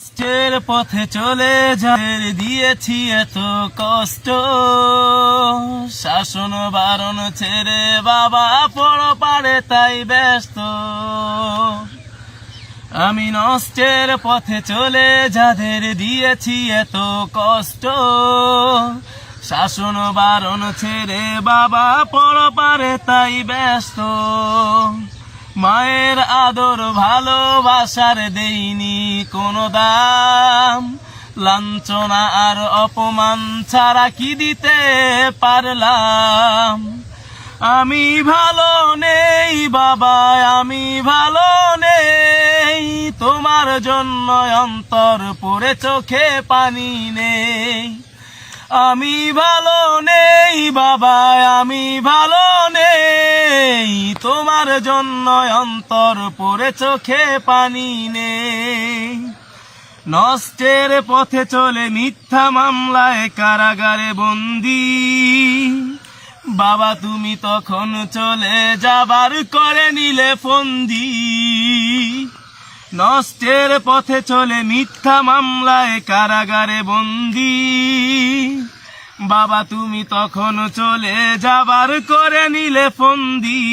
কষ্টের পথে চলে যাদের দিয়েছি এত কষ্ট। শাসন বারণ ছেড়ে বাবা পড় পারে তাই ব্যস্ত। আমি নষ্টের পথে চলে, যাদের দিয়েছি এত কষ্ট। শাসন বারণ ছেড়ে বাবা পড় পারে তাই ব্যস্ত। মায়ের আদর ভালোবাসার দেইনি কোনো দাম। লাঞ্ছনা আর অপমান ছাড়া কি দিতে পারলাম? আমি ভালো নেই বাবা, আমি ভালো নেই। তোমার জন্য অন্তর পড়ে চোখে পানি নেই। আমি ভালো নেই বাবা, আমি ভালো নেই তোমার জন্য অন্তর পরে চোখে পানি নেই। নষ্টের পথে চলে মিথ্যা মামলায় কারাগারে বন্দি। বাবা, তুমি তখন চলে যাবার করে নিলে ফন্দি। নষ্টের পথে চলে মিথ্যা মামলায় কারাগারে বন্দি। বাবা, তুমি তখন চলে যাবার করে নিলে ফন্দি।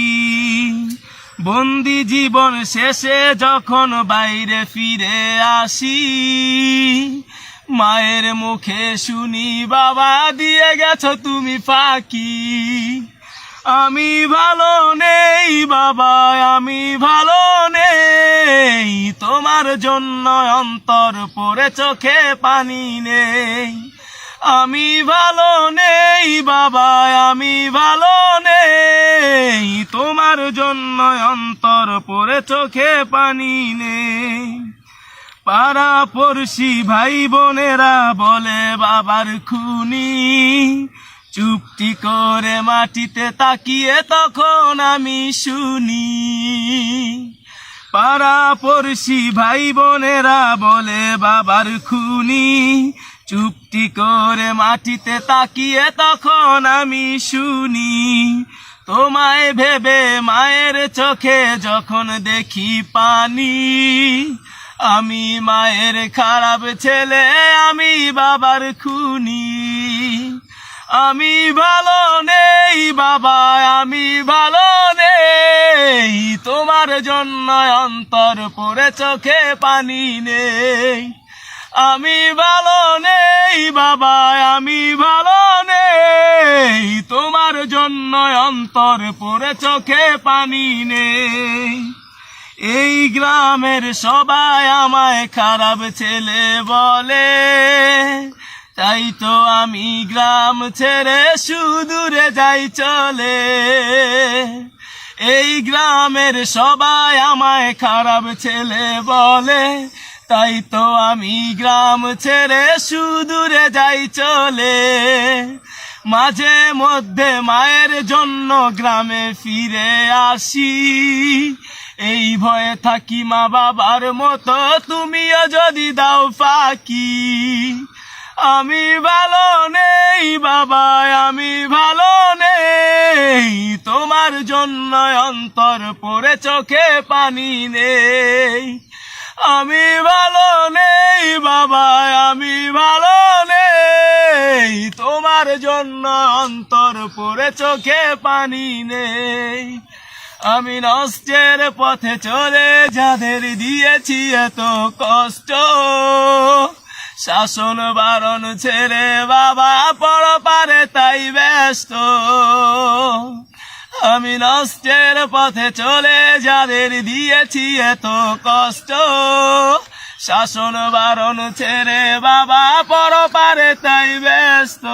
বন্দি জীবন শেষে যখন বাইরে ফিরে আসি, মায়ের মুখে শুনি, বাবা, দিয়ে গেছো তুমি ফাঁকি। আমি ভালো নেই, বাবা, আমি ভালো নেই। তোমার জন্য অন্তর পরে চোখে পানি নেই। আমি ভালো নেই, বাবা, আমি ভালো নেই। তোমার জন্য অন্তর পড়ে চোখে পানি নেই। পাড়া পড়শি ভাই বোনেরা বলে, বাবার খুনি। চুপটি করে মাটিতে তাকিয়ে তখন আমি শুনি। পাড়া পড়শি ভাই বোনেরা বলে, বাবার খুনি। চুপটি করে মাটিতে তাকিয়ে তখন আমি শুনি, তোমায় ভেবে মায়ের চোখে যখন দেখি পানি, আমি মায়ের খারাপ ছেলে, আমি বাবার খুনি। আমি ভালো নেই বাবা, আমি ভালো নেই, তোমার জন্য অন্তর পড়ে চোখে পানি নেই। আমি ভালো নেই, বাবা, আমি ভালো নেই। তোমার জন্য অন্তর পড়ে চোখে পানি নেই। এই গ্রামের সবাই আমায় খারাপ ছেলে বলে। তাই তো আমি গ্রাম ছেড়ে সুদূরে যাই চলে। এই গ্রামের সবাই আমায় খারাপ ছেলে বলে। তাই তো আমি গ্রাম ছেড়ে সুদূরে যাই চলে। মাঝে মধ্যে মায়ের জন্য গ্রামে ফিরে আসি। এই ভয়ে থাকি মা বাবার মতো, তুমিও যদি দাও ফাঁকি। আমি ভালো নেই বাবা, আমি ভালো নেই। তোমার জন্য অন্তর পরে চোখে পানি নেই। আমি ভালো নেই বাবা আমি ভালো নেই। তোমার জন্য অন্তর পড়ে চোখে পানি নেই। আমি নষ্টের পথে চলে যাদের দিয়েছি এত কষ্ট। শাসন বারণ ছেড়ে বাবা পড় পারে তাই ব্যস্ত। আমি নষ্টের পথে চলে যাদের দিয়েছি এত কষ্ট। শাসন বারণ ছেড়ে বাবা পর পারে তাই ব্যস্ত।